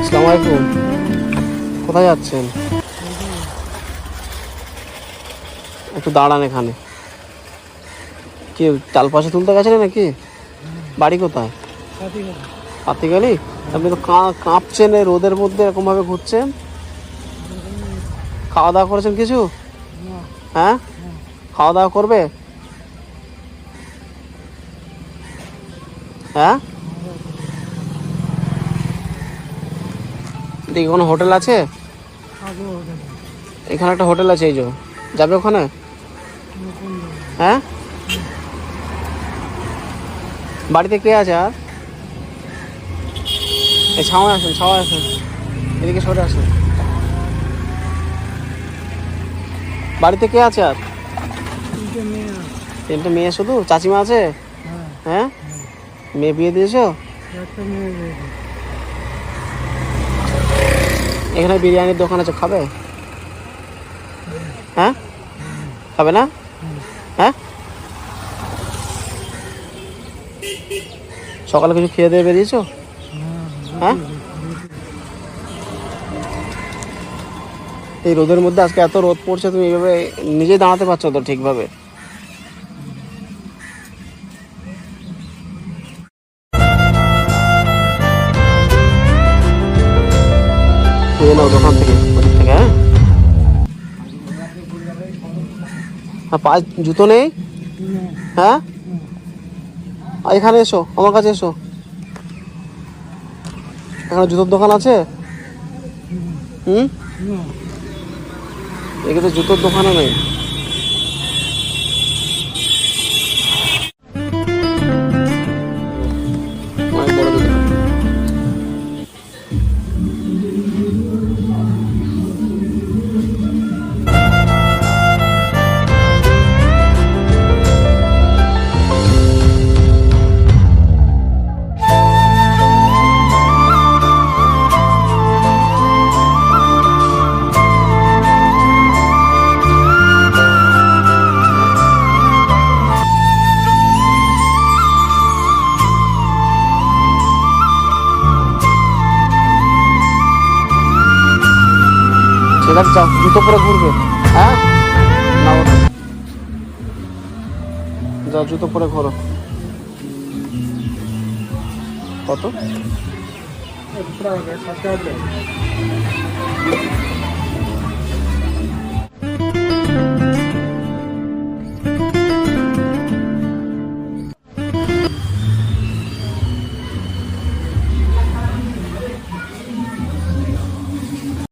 আসসালামু আলাইকুম। কোথায় যাচ্ছেন? একটু দাঁড়ান এখানে। কি চাল পাশে তুলতে গেছেন নাকি? বাড়ি কোথায়? পাতিগালি? আপনি তো কাঁপছেন এই রোদের মধ্যে এরকমভাবে ঘুরছেন? খাওয়া দাওয়া করেছেন কিছু? হ্যাঁ? খাওয়া দাওয়া করবে? হ্যাঁ? দেখি কোনো হোটেল আছে? এখানে একটা হোটেল আছে এই যে। যাবে ওখানে? হ্যাঁ? বাড়িতে কে আছে আর? এই ছাওয়ায় আসুন ছাওয়ায় আসুন। এদিকে সরে আসুন। বাড়িতে কে আছে আর? তিনটে মেয়ে শুধু? চাচিমা আছে? হ্যাঁ। মেয়ে বিয়ে দিয়েছ। এখানে বিরিয়ানির দোকান আছে, খাবে? হ্যাঁ? খাবে না? হ্যাঁ? সকালে কিছু খেয়ে দিয়ে বেরিয়েছো? হ্যাঁ? এই রোদের মধ্যে আজকে এত রোদ পড়ছে, তুমি এইভাবে নিজে দাঁড়াতে পারছ তো ঠিকভাবে? খেয়ে নাও দোকান থেকে ওদিক থেকে। হ্যাঁ? আর পায়ে জুতো নেই? হ্যাঁ? এখানে এসো আমার কাছে এসো। এখানে জুতোর দোকান আছে? হুম? এখানে জুতোর দোকানও নেই। আছে জুতো পরে ঘুরবে। হ্যাঁ? না। যাও জুতো পরে ঘোরো। কত?